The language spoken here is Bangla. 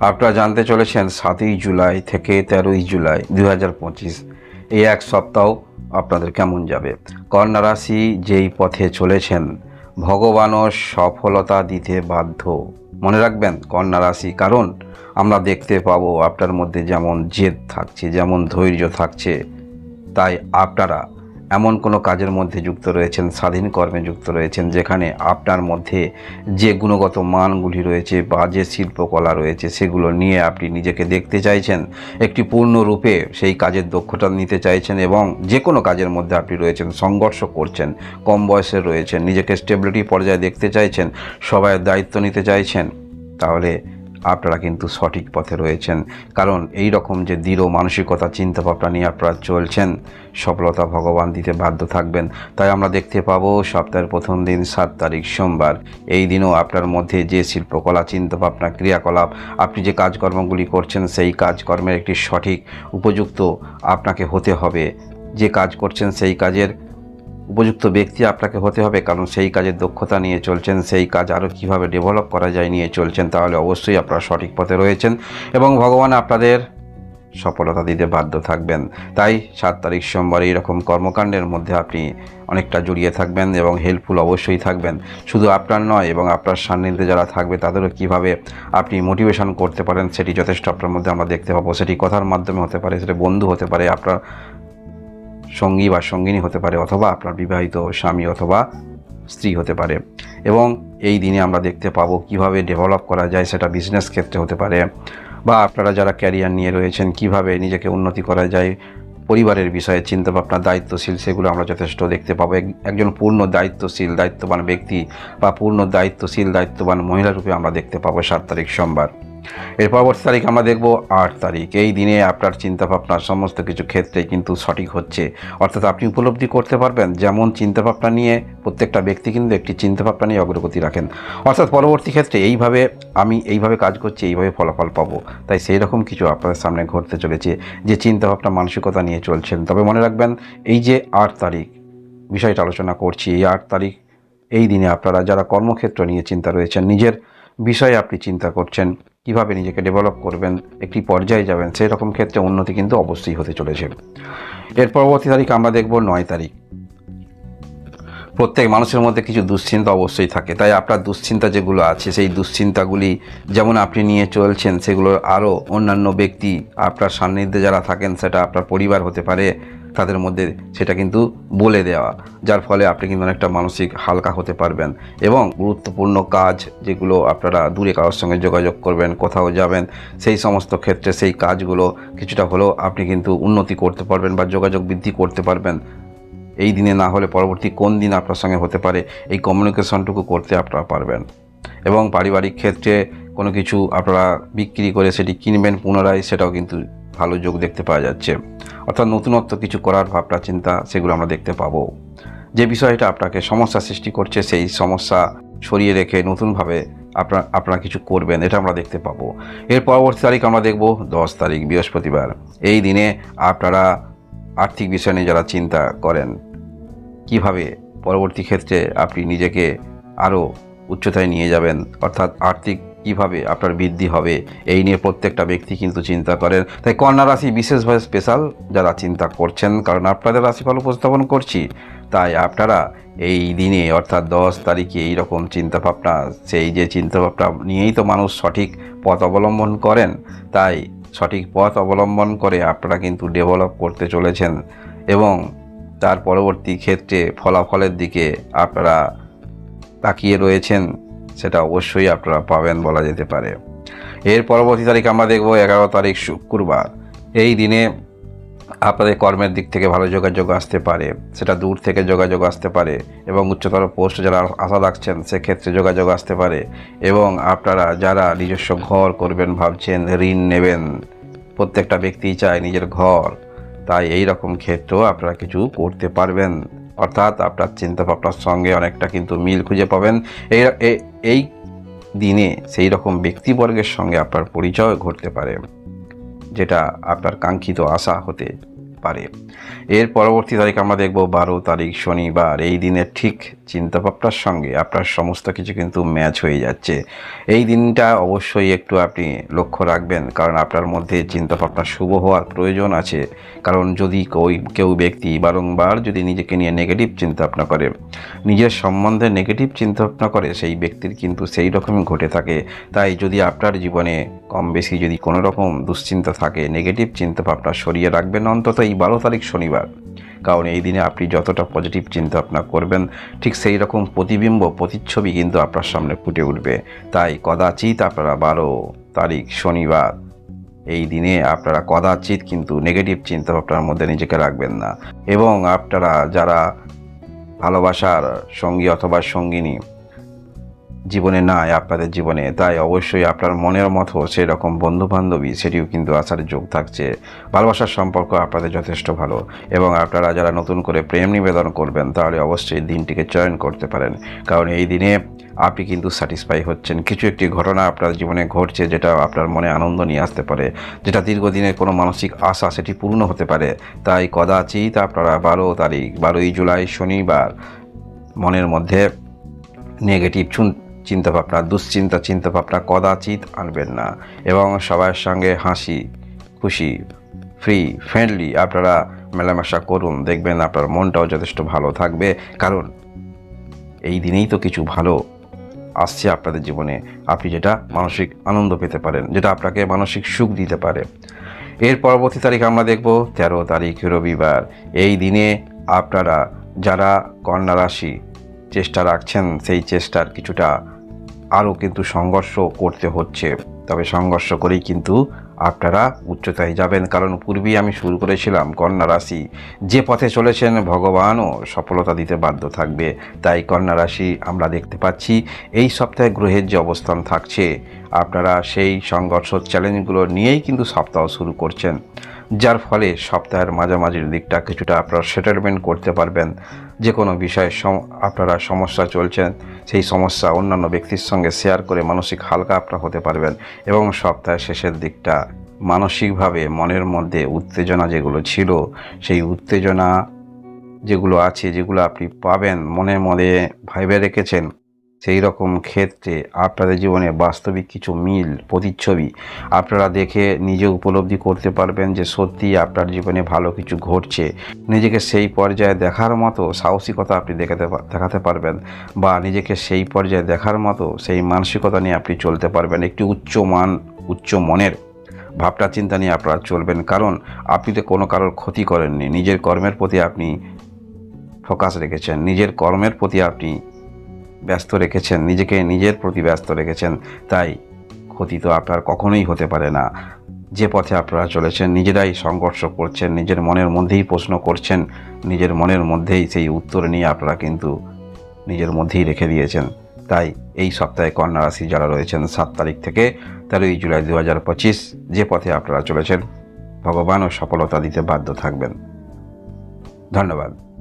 আপনারা জানতে চলেছেন সাতই জুলাই থেকে তেরোই জুলাই দুই হাজার পঁচিশ। এই এক সপ্তাহ আপনাদের কেমন যাবে? কন্যা রাশি যেই পথে চলেছেন, ভগবানও সফলতা দিতে বাধ্য। মনে রাখবেন, কন্যা রাশি, কারণ আমরা দেখতে পাবো আপনার মধ্যে যেমন জেদ থাকছে, যেমন ধৈর্য থাকছে। তাই আপনারা এমন কোনো কাজের মধ্যে যুক্ত রয়েছেন, স্বাধীন কর্মে যুক্ত রয়েছেন, যেখানে আপনার মধ্যে যে গুণগত মানগুলি রয়েছে বা যে শিল্পকলা রয়েছে, সেগুলো নিয়ে আপনি নিজেকে দেখতে চাইছেন, একটি পূর্ণরূপে সেই কাজের দক্ষতা নিতে চাইছেন এবং যে কোনো কাজের মধ্যে আপনি রয়েছেন, সংঘর্ষ করছেন, কম বয়সে রয়েছেন, নিজেকে স্টেবিলিটি পর্যায়ে দেখতে চাইছেন, সবাই দায়িত্ব নিতে চাইছেন, তাহলে আপনারা কিন্তু সঠিক পথে রয়েছেন। কারণ এই রকম যে দৃঢ় মানসিকতা, চিন্তাভাবনা নিয়ে আপনারা চলছেন, সফলতা ভগবান দিতে বাধ্য থাকবেন। তাই আমরা দেখতে পাবো সপ্তাহের প্রথম দিন, সাত তারিখ সোমবার। এই দিনও আপনার মধ্যে যে শিল্পকলা, চিন্তাভাবনা, ক্রিয়াকলাপ, আপনি যে কাজকর্মগুলি করছেন, সেই কাজকর্মের একটি সঠিক উপযুক্ত আপনাকে হতে হবে। যে কাজ করছেন, সেই কাজের উপযুক্ত ব্যক্তি আপনাকে হতে হবে, কারণ সেই কাজের দক্ষতা নিয়ে চলছেন, সেই কাজ আরও কীভাবে ডেভেলপ করা যায় নিয়ে চলছেন, তাহলে অবশ্যই আপনারা সঠিক পথে রয়েছেন এবং ভগবান আপনাদের সফলতা দিতে বাধ্য থাকবেন। তাই সাত তারিখ সোমবার এইরকম কর্মকাণ্ডের মধ্যে আপনি অনেকটা জড়িয়ে থাকবেন এবং হেল্পফুল অবশ্যই থাকবেন। শুধু আপনার নয়, এবং আপনার সান্নিধ্যে যারা থাকবে, তাদেরও কীভাবে আপনি মোটিভেশন করতে পারেন, সেটি যথেষ্ট আপনার মধ্যে আমরা দেখতে পাবো। সেটি কথার মাধ্যমে হতে পারে, সেটা বন্ধু হতে পারে, আপনার সঙ্গী বা সঙ্গিনী হতে পারে, অথবা আপনার বিবাহিত স্বামী অথবা স্ত্রী হতে পারে। এবং এই দিনে আমরা দেখতে পাবো কীভাবে ডেভেলপ করা যায় সেটা বিজনেস ক্ষেত্রে হতে পারে, বা আপনারা যারা ক্যারিয়ার নিয়ে রয়েছেন, কীভাবে নিজেকে উন্নতি করা যায়, পরিবারের বিষয়ে চিন্তা ভাবনা দায়িত্বশীল, সেগুলো আমরা যথেষ্ট দেখতে পাবো। এক- একজন পূর্ণ দায়িত্বশীল, দায়িত্ববান ব্যক্তি বা পূর্ণ দায়িত্বশীল, দায়িত্ববান মহিলা রূপে আমরা দেখতে পাবো সাত তারিখ সোমবার এর পরবর্তী তারিখ আমরা দেখব আট তারিখ। এই দিনে আপনার চিন্তাভাবনা, সমস্ত কিছু ক্ষেত্রে কিন্তু সঠিক হচ্ছে। অর্থাৎ আপনি উপলব্ধি করতে পারবেন যেমন চিন্তাভাবনা নিয়ে প্রত্যেকটা ব্যক্তি কিন্তু একটি চিন্তাভাবনা নিয়ে অগ্রগতি রাখেন। অর্থাৎ পরবর্তী ক্ষেত্রে এইভাবে আমি এইভাবে কাজ করছি, এইভাবে ফলাফল পাবো। তাই সেই রকম কিছু আপনাদের সামনে ঘটতে চলেছে যে চিন্তাভাবনা, মানসিকতা নিয়ে চলছেন। তবে মনে রাখবেন, এই যে আট তারিখ বিষয়টা আলোচনা করছি, এই আট তারিখ এই দিনে আপনারা যারা কর্মক্ষেত্র নিয়ে চিন্তা রয়েছেন, নিজের বিষয়ে আপনি চিন্তা করছেন কীভাবে নিজেকে ডেভেলপ করবেন, একটি পর্যায়ে যাবেন সেই রকম ক্ষেত্রে উন্নতি কিন্তু অবশ্যই হতে চলেছে। এর পরবর্তী তারিখ আমরা দেখব নয় তারিখ। প্রত্যেক মানুষের মধ্যে কিছু দুশ্চিন্তা অবশ্যই থাকে। তাই আপনার দুশ্চিন্তা যেগুলো আছে, সেই দুশ্চিন্তাগুলি যেমন আপনি নিয়ে চলছেন, সেগুলো আরও অন্যান্য ব্যক্তি আপনার সান্নিধ্যে যারা থাকেন, সেটা আপনার পরিবার হতে পারে তাদের মধ্যে সেটা কিন্তু বলে দেওয়া, যার ফলে আপনি কিন্তু অনেকটা মানসিক হালকা হতে পারবেন এবং গুরুত্বপূর্ণ কাজ যেগুলো আপনারা দূরে কারোর সঙ্গে যোগাযোগ করবেন, কোথাও যাবেন, সেই সমস্ত ক্ষেত্রে সেই কাজগুলো কিছুটা হলেও আপনি কিন্তু উন্নতি করতে পারবেন বা যোগাযোগ বৃদ্ধি করতে পারবেন। এই দিনে না হলে পরবর্তী কোন দিন আপনার সঙ্গে হতে পারে, এই কমিউনিকেশনটুকু করতে আপনারা পারবেন। এবং পারিবারিক ক্ষেত্রে কোনো কিছু আপনারা বিক্রি করে সেটি কিনবেন পুনরায়, সেটাও কিন্তু ভালো যোগ দেখতে পাওয়া যাচ্ছে। অর্থাৎ নতুনত্ব কিছু করার ভাবনা, চিন্তা, সেগুলো আমরা দেখতে পাবো। যে বিষয়টা আপনাকে সমস্যা সৃষ্টি করছে, সেই সমস্যা সরিয়ে রেখে নতুনভাবে আপনার আপনারা কিছু করবেন, এটা আমরা দেখতে পাবো। এর পরবর্তী তারিখ আমরা দেখব, দশ তারিখ, বৃহস্পতিবার। এই দিনে আপনারা আর্থিক বিষয় নিয়ে যারা চিন্তা করেন, কীভাবে পরবর্তী ক্ষেত্রে আপনি নিজেকে আরও উচ্চতায় নিয়ে যাবেন, অর্থাৎ আর্থিক কীভাবে আপনার বৃদ্ধি হবে? এই নিয়ে প্রত্যেকটা ব্যক্তি কিন্তু চিন্তা করেন। তাই কন্যা রাশি বিশেষভাবে স্পেশাল যারা চিন্তা করছেন, কারণ আপনাদের রাশিফল উপস্থাপন করছি। তাই আপনারা এই দিনে, অর্থাৎ দশ তারিখে এই রকম চিন্তাভাবনা, সেই যে চিন্তাভাবনা নিয়েই তো মানুষ সঠিক পথ অবলম্বন করেন। তাই সঠিক পথ অবলম্বন করে আপনারা কিন্তু ডেভেলপ করতে চলেছেন। এবং তার পরবর্তী ক্ষেত্রে ফলাফলের দিকে আপনারা তাকিয়ে রয়েছেন। সেটা অবশ্যই আপনারা পাবেন বলা যেতে পারে। এর পরবর্তী তারিখ আমরা দেখব এগারো তারিখ শুক্রবার। এই দিনে আপনাদের কর্মের দিক থেকে ভালো যোগাযোগ আসতে পারে, সেটা দূর থেকে যোগাযোগ আসতে পারে এবং উচ্চতর পোস্ট যারা আশা রাখছেন সেক্ষেত্রে যোগাযোগ আসতে পারে এবং আপনারা যারা নিজস্ব ঘর করবেন ভাবছেন ঋণ নেবেন, প্রত্যেকটা ব্যক্তি চায় নিজের ঘর, তাই এই রকম ক্ষেত্রেও আপনারা কিছু করতে পারবেন। অর্থাৎ আপনার চিন্তা ভাবনার সঙ্গে অনেকটা কিন্তু মিল খুঁজে পাবেন। এই এই দিনে সেই রকম ব্যক্তিবর্গের সঙ্গে আপনার পরিচয় ঘটতে পারে, যেটা আপনার কাঙ্ক্ষিত আশা হতে পারে। এর পরবর্তী তারিখ আমরা দেখব বারো তারিখ শনিবার। এই দিনের ঠিক চিন্তাভাবনার সঙ্গে আপনার সমস্ত কিছু কিন্তু ম্যাচ হয়ে যাচ্ছে। এই দিনটা অবশ্যই একটু আপনি লক্ষ্য রাখবেন, কারণ আপনার মধ্যে চিন্তাভাবনা শুভ হওয়ার প্রয়োজন আছে। কারণ যদি কেউ ব্যক্তি বারংবার যদি নিজেকে নিয়ে নেগেটিভ চিন্তাভাবনা করে, নিজের সম্বন্ধে নেগেটিভ চিন্তাভাবনা করে, সেই ব্যক্তির কিন্তু সেই রকমই ঘটে থাকে। তাই যদি আপনার জীবনে কম বেশি যদি কোনো রকম দুশ্চিন্তা থাকে নেগেটিভ চিন্তাভাবনা সরিয়ে রাখবেন অন্তত এই বারো তারিখ শনিবার। কারণ এই দিনে আপনি যতটা পজিটিভ চিন্তা ভাবনা করবেন, ঠিক সেই রকম প্রতিবিম্ব, প্রতিচ্ছবি কিন্তু আপনার সামনে ফুটে উঠবে। তাই কদাচিৎ আপনারা বারো তারিখ শনিবার, এই দিনে আপনারা কদাচিৎ কিন্তু নেগেটিভ চিন্তাভাবনার মধ্যে নিজেকে রাখবেন না। এবং আপনারা যারা ভালোবাসার সঙ্গী অথবা সঙ্গিনী জীবনে নাই, আপনাদের জীবনে। তাই অবশ্যই আপনার মনের মতো সেই রকম বন্ধু বান্ধবী সেটিও কিন্তু আসার যোগ থাকছে। ভালোবাসার সম্পর্ক আপনাদের যথেষ্ট ভালো এবং আপনারা যারা নতুন করে প্রেম নিবেদন করবেন, তাহলে অবশ্যই দিনটিকে চয়ন করতে পারেন। কারণ এই দিনে আপনি কিন্তু স্যাটিসফাই হচ্ছেন। কিছু একটি ঘটনা আপনার জীবনে ঘটছে যেটা আপনার মনে আনন্দ নিয়ে আসতে পারে, যেটা দীর্ঘদিনের কোনো মানসিক আশা সেটি পূর্ণ হতে পারে। তাই কদাচিত আপনারা বারো তারিখ, বারোই জুলাই শনিবার মনের মধ্যে নেগেটিভ চিন্তাভাবনা, দুশ্চিন্তা, চিন্তাভাবনা কদাচিৎ আনবেন না এবং সবার সঙ্গে হাসি, খুশি ফ্রি ফ্রেন্ডলি আপনারা মেলামেশা করুন, দেখবেন আপনার মনটাও যথেষ্ট ভালো থাকবে। কারণ এই দিনেই তো কিছু ভালো আসছে আপনাদের জীবনে। আপনি যেটা মানসিক আনন্দ পেতে পারেন, যেটা আপনাকে মানসিক সুখ দিতে পারে। এর পরবর্তী তারিখ আমরা দেখব, তেরো তারিখ, রবিবার। এই দিনে আপনারা যারা কন্যা রাশি, চেষ্টা রাখছেন, সেই চেষ্টার কিছুটা আরও কিন্তু সংঘর্ষ করতে হচ্ছে। তবে সংঘর্ষ করেই কিন্তু আপনারা উচ্চতায় যাবেন। কারণ পূর্বেই আমি শুরু করেছিলাম কন্যা রাশি। যে পথে চলেছেন ভগবানও সফলতা দিতে বাধ্য থাকবে। তাই কন্যা রাশি আমরা দেখতে পাচ্ছি, এই সপ্তাহে গ্রহের যে অবস্থান থাকছে, আপনারা সেই সংঘর্ষ চ্যালেঞ্জগুলো নিয়েই কিন্তু সপ্তাহ শুরু করছেন। যার ফলে সপ্তাহের মাঝামাঝির দিকটা কিছুটা আপনারা সেটেলমেন্ট করতে পারবেন। যে কোনো বিষয়ে আপনারা সমস্যা চলছেন সেই সমস্যা অন্যান্য ব্যক্তির সঙ্গে শেয়ার করে মানসিক হালকা আপনারা হতে পারবেন এবং সপ্তাহের শেষের দিকটা মানসিকভাবে মনের মধ্যে উত্তেজনা যেগুলো ছিল, সেই উত্তেজনা যেগুলো আছে, যেগুলো আপনি পাবেন, মনের মধ্যে ভাইবে রেখেছেন সেই রকম ক্ষেত্রে আপনাদের জীবনে বাস্তবিক কিছু মিল, প্রতিচ্ছবি আপনারা দেখে নিজে উপলব্ধি করতে পারবেন যে সত্যি আপনার জীবনে ভালো কিছু ঘটছে। নিজেকে সেই পর্যায়ে দেখার মতো সাহসিকতা আপনি দেখাতে দেখাতে পারবেন বা নিজেকে সেই পর্যায়ে দেখার মতো সেই মানসিকতা নিয়ে আপনি চলতে পারবেন। একটি উচ্চ মান, উচ্চ মনের ভাবনা, চিন্তা নিয়ে আপনারা চলবেন। কারণ আপনি তো কোনো কারোর ক্ষতি করেননি। নিজের কর্মের প্রতি আপনি ফোকাস রেখেছেন। নিজের কর্মের প্রতি আপনি ব্যস্ত রেখেছেন, নিজেকে নিজের প্রতি ব্যস্ত রেখেছেন, তাই ক্ষতি তো আপনার কখনোই হতে পারে না। যে পথে আপনারা চলেছেন, নিজেরাই সংঘর্ষ করছেন, নিজের মনের মধ্যেই প্রশ্ন করছেন, নিজের মনের মধ্যেই সেই উত্তর নিয়ে আপনারা কিন্তু নিজের মধ্যেই রেখে দিয়েছেন। তাই এই সপ্তাহে কন্যা রাশি যারা রয়েছেন, সাত তারিখ থেকে তেরোই জুলাই দু হাজার পঁচিশ, যে পথে আপনারা চলেছেন, ভগবানও সফলতা দিতে বাধ্য থাকবেন। ধন্যবাদ।